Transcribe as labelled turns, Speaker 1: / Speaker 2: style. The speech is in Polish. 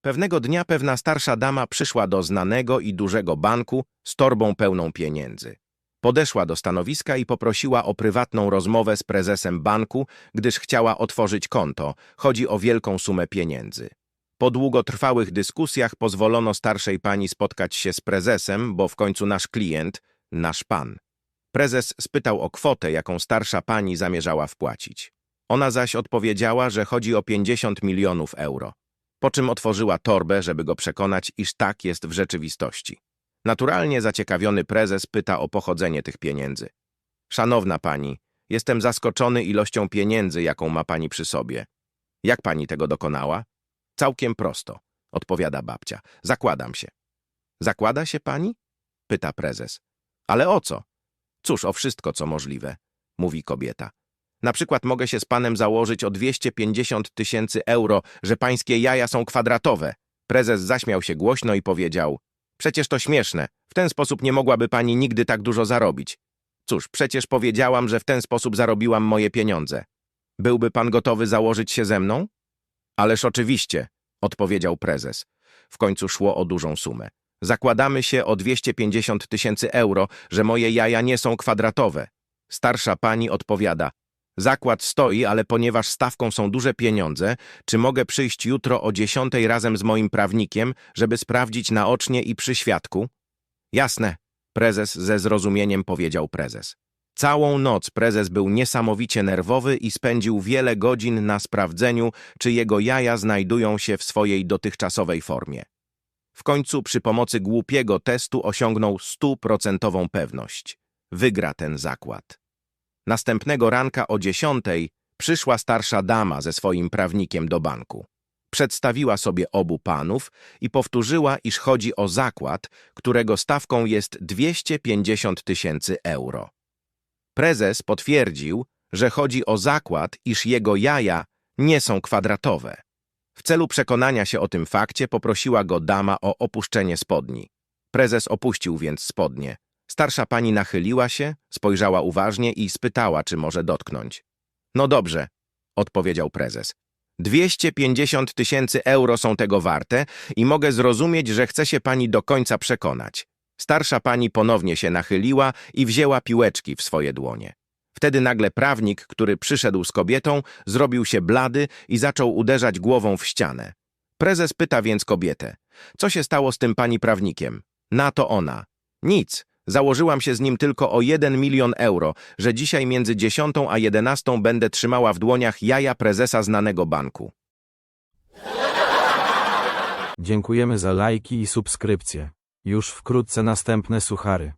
Speaker 1: Pewnego dnia pewna starsza dama przyszła do znanego i dużego banku z torbą pełną pieniędzy. Podeszła do stanowiska i poprosiła o prywatną rozmowę z prezesem banku, gdyż chciała otworzyć konto. Chodzi o wielką sumę pieniędzy. Po długotrwałych dyskusjach pozwolono starszej pani spotkać się z prezesem, bo w końcu nasz klient, nasz pan. Prezes spytał o kwotę, jaką starsza pani zamierzała wpłacić. Ona zaś odpowiedziała, że chodzi o 50 milionów euro. Po czym otworzyła torbę, żeby go przekonać, iż tak jest w rzeczywistości. Naturalnie zaciekawiony prezes pyta o pochodzenie tych pieniędzy. Szanowna pani, jestem zaskoczony ilością pieniędzy, jaką ma pani przy sobie. Jak pani tego dokonała? Całkiem prosto, odpowiada babcia. Zakładam się. Zakłada się pani? pyta prezes. Ale o co? Cóż, o wszystko, co możliwe, mówi kobieta. Na przykład mogę się z panem założyć o 250 tysięcy euro, że pańskie jaja są kwadratowe. Prezes zaśmiał się głośno i powiedział: Przecież to śmieszne. W ten sposób nie mogłaby pani nigdy tak dużo zarobić. Cóż, przecież powiedziałam, że w ten sposób zarobiłam moje pieniądze. Byłby pan gotowy założyć się ze mną? Ależ oczywiście, odpowiedział prezes. W końcu szło o dużą sumę. Zakładamy się o 250 tysięcy euro, że moje jaja nie są kwadratowe. Starsza pani odpowiada: Zakład stoi, ale ponieważ stawką są duże pieniądze, czy mogę przyjść jutro o dziesiątej razem z moim prawnikiem, żeby sprawdzić naocznie i przy świadku? Jasne, prezes ze zrozumieniem powiedział prezes. Całą noc prezes był niesamowicie nerwowy i spędził wiele godzin na sprawdzeniu, czy jego jaja znajdują się w swojej dotychczasowej formie. W końcu przy pomocy głupiego testu osiągnął stuprocentową pewność. Wygra ten zakład. Następnego ranka o dziesiątej przyszła starsza dama ze swoim prawnikiem do banku. Przedstawiła sobie obu panów i powtórzyła, iż chodzi o zakład, którego stawką jest 250 tysięcy euro. Prezes potwierdził, że chodzi o zakład, iż jego jaja nie są kwadratowe. W celu przekonania się o tym fakcie poprosiła go dama o opuszczenie spodni. Prezes opuścił więc spodnie. Starsza pani nachyliła się, spojrzała uważnie i spytała, czy może dotknąć. No dobrze, odpowiedział prezes. 250 tysięcy euro są tego warte i mogę zrozumieć, że chce się pani do końca przekonać. Starsza pani ponownie się nachyliła i wzięła piłeczki w swoje dłonie. Wtedy nagle prawnik, który przyszedł z kobietą, zrobił się blady i zaczął uderzać głową w ścianę. Prezes pyta więc kobietę, co się stało z tym pani prawnikiem? Na to ona. Nic, założyłam się z nim tylko o jeden milion euro, że dzisiaj między dziesiątą a jedenastą będę trzymała w dłoniach jaja prezesa znanego banku.
Speaker 2: Dziękujemy za lajki i subskrypcje. Już wkrótce następne suchary.